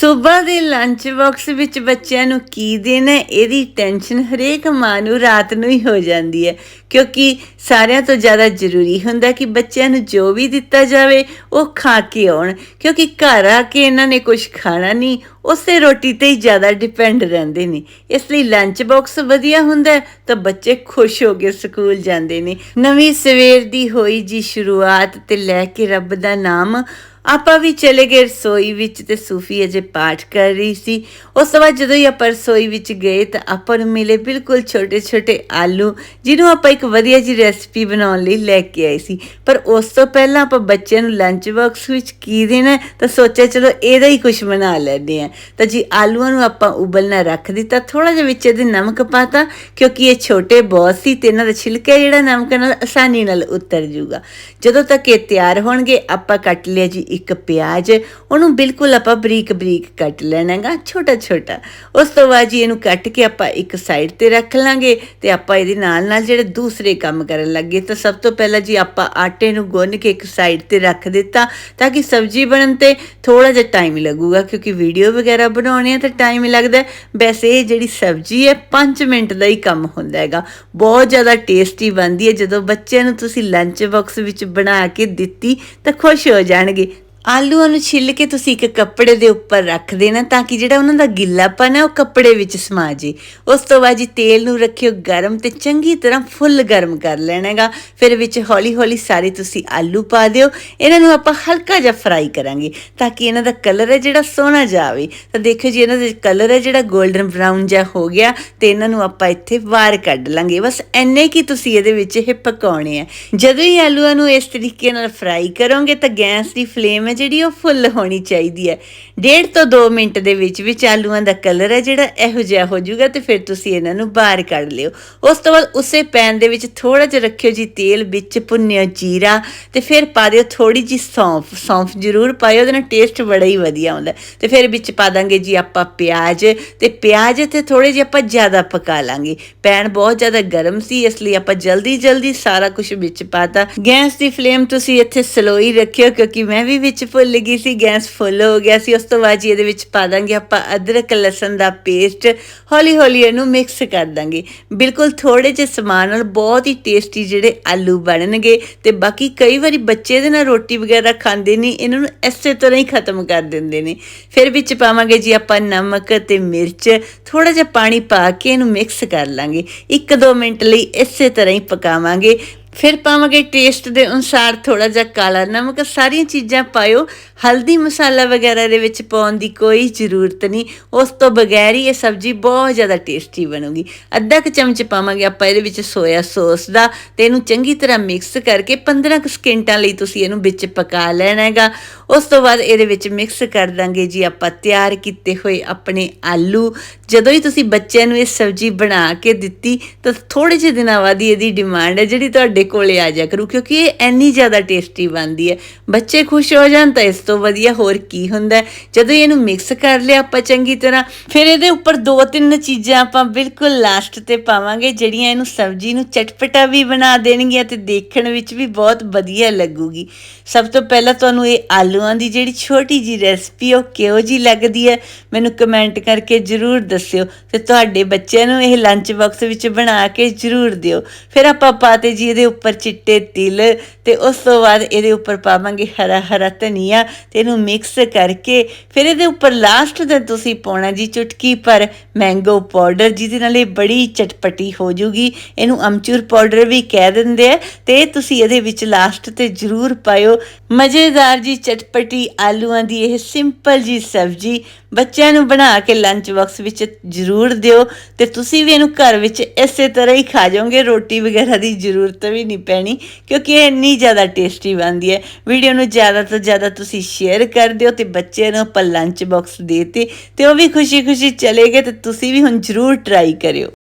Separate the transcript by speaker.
Speaker 1: ਸਵੇਰ ਦੇ lunch box ਵਿੱਚ ਬੱਚਿਆਂ ਨੂੰ ਕੀ ਦੇਣਾ ਇਹਦੀ ਟੈਨਸ਼ਨ ਹਰੇਕ ਮਾਂ ਨੂੰ ਰਾਤ ਨੂੰ ਹੀ ਹੋ ਜਾਂਦੀ ਹੈ। ਕਿਉਂਕਿ ਸਾਰਿਆਂ ਤੋਂ ਜ਼ਿਆਦਾ ਜ਼ਰੂਰੀ ਹੁੰਦਾ ਕਿ ਬੱਚਿਆਂ ਨੂੰ ਜੋ ਵੀ ਦਿੱਤਾ ਜਾਵੇ, ਉਹ ਖਾ ਕੇ ਆਉਣ। ਕਿਉਂਕਿ ਘਰ ਆ ਕੇ ਇਹਨਾਂ ਨੇ ਕੁਝ ਖਾਣਾ ਨਹੀਂ, ਉਸੇ ਰੋਟੀ ਤੇ ਹੀ ਜ਼ਿਆਦਾ ਡਿਪੈਂਡ ਰਹਿੰਦੇ ਨੇ। ਇਸ ਲਈ ਲੰਚ ਬਾਕਸ ਵਧੀਆ ਹੁੰਦਾ ਤਾਂ ਬੱਚੇ ਖੁਸ਼ ਹੋ ਕੇ ਸਕੂਲ ਜਾਂਦੇ ਨੇ। ਨਵੀਂ ਸਵੇਰ ਦੀ ਹੋਈ ਜੀ ਸ਼ੁਰੂਆਤ ਤੇ ਲੈ ਕੇ ਰੱਬ ਦਾ ਨਾਮ ਆਪਾਂ ਵੀ ਚਲੇ ਗਏ, ਰਸੋਈ ਵਿੱਚ ਤੇ ਸੂਫੀ ਅਜੇ ਪਾਠ ਕਰ ਰਹੀ ਸੀ। ਉਸ ਤੋਂ ਬਾਅਦ ਜਦੋਂ ਹੀ ਆਪਾਂ ਰਸੋਈ ਵਿੱਚ ਗਏ ਤਾਂ ਆਪਾਂ ਨੂੰ ਮਿਲੇ ਬਿਲਕੁਲ ਛੋਟੇ ਛੋਟੇ ਆਲੂ, ਜਿਹਨੂੰ ਆਪਾਂ ਇੱਕ ਵਧੀਆ ਜੀ ਰੈਸਪੀ ਬਣਾਉਣ ਲਈ ਲੈ ਕੇ ਆਏ ਸੀ। ਪਰ ਉਸ ਤੋਂ ਪਹਿਲਾਂ ਆਪਾਂ ਬੱਚਿਆਂ ਨੂੰ ਲੰਚ ਬਾਕਸ ਵਿੱਚ ਕੀ ਦੇਣਾ ਤਾਂ ਸੋਚਿਆ ਚਲੋ ਇਹਦਾ ਹੀ ਕੁਝ ਬਣਾ ਲੈਂਦੇ ਆ ਤਾਂ ਜੀ ਆਲੂਆਂ ਨੂੰ ਆਪਾਂ ਉਬਲਣਾ ਰੱਖ ਦਿੱਤਾ ਥੋੜਾ ਜਿਹਾ ਵਿੱਚ ਇਹਦੇ ਨਮਕ ਪਾਤਾ, ਕਿਉਂਕਿ ਇਹ ਛੋਟੇ ਬਹੁਤ ਸੀ ਤੇ ਇਹਨਾਂ ਦਾ ਛਿਲਕਾ ਜਿਹੜਾ ਨਮਕ ਨਾਲ ਆਸਾਨੀ ਨਾਲ ਉਤਰ ਜਾਊਗਾ। ਜਦੋਂ ਤੱਕ ਇਹ ਤਿਆਰ ਹੋਣਗੇ, ਆਪਾਂ ਕੱਟ ਲਿਆ ਜੀ ਇੱਕ ਪਿਆਜ਼, ਉਹਨੂੰ ਬਿਲਕੁਲ ਆਪਾਂ ਬਰੀਕ ਬਰੀਕ ਕੱਟ ਲੈਣਾਗਾ ਛੋਟਾ ਛੋਟਾ। ਉਸ ਤੋਂ ਬਾਅਦ ਜੀ ਇਹਨੂੰ ਕੱਟ ਕੇ ਆਪਾਂ ਇੱਕ ਸਾਈਡ ਤੇ ਰੱਖ ਲਾਂਗੇ ਤੇ ਆਪਾਂ ਇਹਦੇ ਨਾਲ ਨਾਲ ਜਿਹੜੇ ਦੂਸਰੇ ਕੰਮ ਕਰਨ ਲੱਗੇ, ਤਾਂ ਸਭ ਤੋਂ ਪਹਿਲਾਂ ਜੀ ਆਪਾਂ ਆਟੇ ਨੂੰ ਗੁੰਨ ਕੇ ਇੱਕ ਸਾਈਡ ਤੇ ਰੱਖ ਦਿੱਤਾ, ਤਾਂ ਕਿ ਸਬਜ਼ੀ ਬਣਨ ਤੇ ਥੋੜਾ ਜਿਹਾ ਟਾਈਮ ਲੱਗੂਗਾ, ਕਿਉਂਕਿ ਵੀਡੀਓ ਵਗੈਰਾ ਬਣਾਉਣੇ ਆ ਤਾਂ ਟਾਈਮ ਲੱਗਦਾ ਵੈਸੇ ਇਹ ਜਿਹੜੀ ਸਬਜ਼ੀ ਹੈ 5 ਮਿੰਟ ਦਾ ਹੀ ਕੰਮ ਹੁੰਦਾ ਹੈਗਾ। ਬਹੁਤ ਜ਼ਿਆਦਾ ਟੇਸਟੀ ਬਣਦੀ ਹੈ। ਜਦੋਂ ਬੱਚਿਆਂ ਨੂੰ ਤੁਸੀਂ ਲੰਚ ਬਾਕਸ ਵਿੱਚ ਬਣਾ ਕੇ ਦਿੱਤੀ, ਤਾਂ ਖੁਸ਼ ਹੋ ਜਾਣਗੇ। ਆਲੂਆਂ ਨੂੰ ਛਿੱਲ ਕੇ ਤੁਸੀਂ ਇੱਕ ਕੱਪੜੇ ਦੇ ਉੱਪਰ ਰੱਖ ਦੇਣਾ ਤਾਂ ਕਿ ਜਿਹੜਾ ਉਹਨਾਂ ਦਾ ਗਿੱਲਾਪਨ ਹੈ ਉਹ ਕੱਪੜੇ ਵਿੱਚ ਸਮਾ ਜੇ। ਉਸ ਤੋਂ ਬਾਅਦ ਜੀ ਤੇਲ ਨੂੰ ਰੱਖਿਓ ਗਰਮ ਤੇ ਚੰਗੀ ਤਰ੍ਹਾਂ ਫੁੱਲ ਗਰਮ ਕਰ ਲੈਣਾ ਹੈਗਾ ਫਿਰ ਵਿੱਚ ਹੌਲੀ ਹੌਲੀ ਸਾਰੇ ਤੁਸੀਂ ਆਲੂ ਪਾ ਦਿਓ। ਇਹਨਾਂ ਨੂੰ ਆਪਾਂ ਹਲਕਾ ਜਿਹਾ ਫਰਾਈ ਕਰਾਂਗੇ ਤਾਂ ਕਿ ਇਹਨਾਂ ਦਾ ਕਲਰ ਹੈ ਜਿਹੜਾ ਸੋਹਣਾ ਜਾਵੇ ਤਾਂ ਦੇਖਿਓ ਜੀ, ਇਹਨਾਂ ਦਾ ਕਲਰ ਹੈ ਜਿਹੜਾ 골ਡਨ ਬ੍ਰਾਊਨ ਜਿਹਾ ਹੋ ਗਿਆ ਤੇ ਇਹਨਾਂ ਨੂੰ ਆਪਾਂ ਇੱਥੇ ਬਾਹਰ ਕੱਢ ਲਾਂਗੇ। ਬਸ ਐਨੇ ਕੀ ਤੁਸੀਂ ਇਹਦੇ ਵਿੱਚ ਇਹ ਪਕਾਉਣੇ ਆ। ਜਦੋਂ ਹੀ ਆਲੂਆਂ ਨੂੰ ਇਸ ਤਰੀਕੇ ਨਾਲ ਫਰਾਈ ਕਰੋਗੇ ਤਾਂ ਗੈਸ ਦੀ ਫਲੇਮ ਹੈ ਜਿਹੜੀ ਉਹ ਫੁੱਲ ਹੋਣੀ ਚਾਹੀਦੀ ਹੈ। ਡੇਢ ਤੋਂ 2 ਮਿੰਟ ਦੇ ਵਿੱਚ ਵਿੱਚ ਆਲੂਆਂ ਦਾ ਕਲਰ ਹੈ ਜਿਹੜਾ ਇਹੋ ਜਿਹਾ ਹੋ ਜਾਊਗਾ ਤੇ ਫਿਰ ਤੁਸੀਂ ਇਹਨਾਂ ਨੂੰ ਬਾਹਰ ਕੱਢ ਲਿਓ। ਉਸ ਤੋਂ ਬਾਅਦ ਉਸੇ ਪੈਨ ਦੇ ਵਿੱਚ ਥੋੜਾ ਜਿਹਾ ਰੱਖਿਓ ਜੀ ਤੇਲ ਵਿੱਚ ਭੁੰਨਿਓ ਜੀਰਾ ਤੇ ਫਿਰ ਪਾ ਦਿਓ ਥੋੜੀ ਜੀ ਸੌਂਫ। ਸੌਂਫ ਜ਼ਰੂਰ ਪਾਇਓ, ਉਹਦੇ ਨਾਲ ਟੇਸਟ ਬੜਾ ਹੀ ਵਧੀਆ ਆਉਂਦਾ ਤੇ ਫਿਰ ਵਿੱਚ ਪਾ ਦਾਂਗੇ ਜੀ ਆਪਾਂ ਪਿਆਜ਼ ਤੇ ਪਿਆਜ਼ ਤੇ ਥੋੜੇ ਜਿਹਾ ਆਪਾਂ ਜ਼ਿਆਦਾ ਪਕਾ ਲਾਂਗੇ। ਪੈਨ ਬਹੁਤ ਜ਼ਿਆਦਾ ਗਰਮ ਸੀ, ਇਸ ਲਈ ਆਪਾਂ ਜਲਦੀ ਜਲਦੀ ਸਾਰਾ ਕੁਝ ਵਿੱਚ ਪਾਤਾ ਗੈਸ ਦੀ ਫਲੇਮ ਤੁਸੀਂ ਇੱਥੇ ਸਲੋਈ ਰੱਖਿਓ, ਕਿਉਂਕਿ ਮੈਂ ਵੀ ਵਿੱਚ ਭੁੱਲ ਗਈ ਸੀ, ਗੈਸ ਫੁੱਲ ਹੋ ਗਿਆ ਸੀ, ਉਸ ਤੋਂ ਬਾਅਦ ਜੀ ਇਹਦੇ ਵਿੱਚ ਪਾ ਦਾਂਗੇ ਆਪਾਂ ਅਦਰਕ, ਲਸਣ ਦਾ ਪੇਸਟ, ਹੌਲੀ ਹੌਲੀ ਇਹਨੂੰ ਮਿਕਸ ਕਰ ਦਾਂਗੇ। ਬਿਲਕੁਲ ਥੋੜੇ ਜਿਹੇ ਸਮਾਨ ਨਾਲ ਬਹੁਤ ਹੀ ਟੇਸਟੀ ਜਿਹੜੇ ਆਲੂ ਬਣਨਗੇ ਤੇ ਬਾਕੀ ਕਈ ਵਾਰੀ ਬੱਚੇ ਦੇ ਨਾਲ ਰੋਟੀ ਵਗੈਰਾ ਖਾਂਦੇ ਨਹੀਂ, ਇਹਨਾਂ ਨੂੰ ਇਸੇ ਤਰ੍ਹਾਂ ਹੀ ਖਤਮ ਕਰ ਦਿੰਦੇ ਨੇ। ਫਿਰ ਵਿੱਚ ਪਾਵਾਂਗੇ ਜੀ ਆਪਾਂ ਨਮਕ ਤੇ ਮਿਰਚ ਥੋੜਾ ਜਿਹਾ ਪਾਣੀ ਪਾ ਕੇ ਇਹਨੂੰ ਮਿਕਸ ਕਰ ਲਾਂਗੇ। 1-2 ਮਿੰਟ ਲਈ ਇਸੇ ਤਰ੍ਹਾਂ ਹੀ ਪਕਾਵਾਂਗੇ। ਫਿਰ ਪਾਵਾਂਗੇ ਟੇਸਟ ਦੇ ਅਨੁਸਾਰ ਥੋੜਾ ਜਿਹਾ ਕਾਲਾ ਨਮਕ। ਸਾਰੀਆਂ ਚੀਜ਼ਾਂ ਪਾਇਓ। ਹਲਦੀ ਮਸਾਲਾ ਵਗੈਰਾ ਦੇ ਵਿੱਚ ਪਾਉਣ ਦੀ ਕੋਈ ਜ਼ਰੂਰਤ ਨਹੀਂ। ਉਸ ਤੋਂ ਬਗੈਰ ਹੀ ਇਹ ਸਬਜ਼ੀ ਬਹੁਤ ਜ਼ਿਆਦਾ ਟੇਸਟੀ ਬਣੂਗੀ। ਅੱਧਾ ਕੁ ਚਮਚ ਪਾਵਾਂਗੇ ਆਪਾਂ ਇਹਦੇ ਵਿੱਚ ਸੋਇਆ ਸੌਸ ਦਾ ਤੇ ਇਹਨੂੰ ਚੰਗੀ ਤਰ੍ਹਾਂ ਮਿਕਸ ਕਰਕੇ 15 ਕੁ ਸਕਿੰਟਾਂ ਲਈ ਤੁਸੀਂ ਇਹਨੂੰ ਵਿੱਚ ਪਕਾ ਲੈਣਾ ਹੈਗਾ। ਉਸ ਤੋਂ ਬਾਅਦ ਇਹਦੇ ਵਿੱਚ ਮਿਕਸ ਕਰ ਦਾਂਗੇ ਜੀ ਆਪਾਂ ਤਿਆਰ ਕੀਤੇ ਹੋਏ ਆਪਣੇ ਆਲੂ। ਜਦੋਂ ਹੀ ਤੁਸੀਂ ਬੱਚਿਆਂ ਨੂੰ ਇਹ ਸਬਜ਼ੀ ਬਣਾ ਕੇ ਦਿੱਤੀ, ਤਾਂ ਥੋੜੇ ਜਿਹੇ ਦਿਨਾਂ ਬਾਅਦ ਹੀ ਇਹਦੀ ਡਿਮਾਂਡ ਹੈ ਜਿਹੜੀ ਤੁਹਾਡੇ ਕੋਲੇ ਆ ਜਾ ਕਰੂ, ਕਿਉਂਕਿ ਇਹ ਐਨੀ ਜ਼ਿਆਦਾ ਟੇਸਟੀ ਬਣਦੀ ਹੈ। ਬੱਚੇ ਖੁਸ਼ ਹੋ ਜਾਣ ਤਾਂ ਇਸ ਤੋਂ ਵਧੀਆ ਹੋਰ ਕੀ ਹੁੰਦਾ ਜਦੋਂ ਇਹਨੂੰ ਮਿਕਸ ਕਰ ਲਿਆ ਆਪਾਂ ਚੰਗੀ ਤਰ੍ਹਾਂ, ਫਿਰ ਇਹਦੇ ਉੱਪਰ ਦੋ ਤਿੰਨ ਚੀਜ਼ਾਂ ਆਪਾਂ ਬਿਲਕੁਲ ਲਾਸਟ ਤੇ ਪਾਵਾਂਗੇ, ਜਿਹੜੀਆਂ ਇਹਨੂੰ ਸਬਜ਼ੀ ਨੂੰ ਚਟਪਟਾ ਵੀ ਬਣਾ ਦੇਣਗੀਆਂ ਤੇ ਦੇਖਣ ਵਿੱਚ ਵੀ ਬਹੁਤ ਵਧੀਆ ਲੱਗੂਗੀ। ਸਭ ਤੋਂ ਪਹਿਲਾਂ ਤੁਹਾਨੂੰ ਇਹ ਆਲੂ ਆਲੂਆਂ ਦੀ ਜਿਹੜੀ ਛੋਟੀ ਜੀ ਰੈਸਪੀ ਉਹ ਕਿਹੋ ਜੀ ਲੱਗਦੀ ਹੈ ਮੈਨੂੰ ਕਮੈਂਟ ਕਰਕੇ ਜਰੂਰ ਦੱਸਿਓ। ਤੇ ਤੁਹਾਡੇ ਬੱਚਿਆਂ ਨੂੰ ਇਹ ਲੰਚ ਬਾਕਸ ਵਿੱਚ ਬਣਾ ਕੇ ਜਰੂਰ ਦਿਓ। ਫਿਰ ਆਪਾਂ ਪਾਤੇ ਜੀ ਇਹਦੇ ਉੱਪਰ ਚਿੱਟੇ ਤਿਲ, ਤੇ ਉਸ ਤੋਂ ਬਾਅਦ ਇਹਦੇ ਉੱਪਰ ਪਾਵਾਂਗੇ ਹਰਾ ਹਰਾ ਧਨੀਆ, ਤੇ ਇਹਨੂੰ ਮਿਕਸ ਕਰਕੇ ਫਿਰ ਇਹਦੇ ਉੱਪਰ ਲਾਸਟ ਤੇ ਤੁਸੀਂ ਪਾਉਣਾ ਜੀ ਚੁਟਕੀ ਪਰ ਮੈਂਗੋ ਪਾਊਡਰ ਜਿਹਦੇ ਨਾਲ ਇਹ ਬੜੀ ਚਟਪਟੀ ਹੋ ਜੂਗੀ। ਇਹਨੂੰ ਅਮਚੂਰ ਪਾਊਡਰ ਵੀ ਕਹਿ ਦਿੰਦੇ ਆ, ਤੇ ਇਹ ਤੁਸੀਂ ਇਹਦੇ ਵਿੱਚ ਲਾਸਟ ਤੇ ਜਰੂਰ ਪਾਇਓ। ਮਜ਼ੇਦਾਰ ਜੀ ਚਟ ਚਟਪਟੀ ਆਲੂਆਂ ਦੀ ਇਹ ਸਿੰਪਲ ਜੀ ਸਬਜ਼ੀ ਬੱਚਿਆਂ ਨੂੰ ਬਣਾ ਕੇ ਲੰਚ ਬਾਕਸ ਵਿੱਚ ਜਰੂਰ ਦਿਓ ਤੇ ਤੁਸੀਂ ਵੀ ਇਹਨੂੰ ਘਰ ਵਿੱਚ ਇਸੇ ਤਰ੍ਹਾਂ ਹੀ ਖਾ ਜਾਓਗੇ, ਰੋਟੀ ਵਗੈਰਾ ਦੀ ਜ਼ਰੂਰਤ ਵੀ ਨਹੀਂ ਪੈਣੀ ਕਿਉਂਕਿ ਇਹ ਇੰਨੀ ਜ਼ਿਆਦਾ ਟੇਸਟੀ ਬਣਦੀ ਹੈ। ਵੀਡੀਓ ਨੂੰ ਜ਼ਿਆਦਾ ਤੋਂ ਜ਼ਿਆਦਾ ਤੁਸੀਂ ਸ਼ੇਅਰ ਕਰ ਦਿਓ ਤੇ ਬੱਚਿਆਂ ਨੂੰ ਆਪਾਂ ਲੰਚ ਬਾਕਸ ਦੇਤੇ ਤੇ ਉਹ ਵੀ ਖੁਸ਼ੀ-ਖੁਸ਼ੀ ਚਲੇ ਗਏ ਤੇ ਤੁਸੀਂ ਵੀ ਹੁਣ ਜਰੂਰ ਟਰਾਈ ਕਰਿਓ।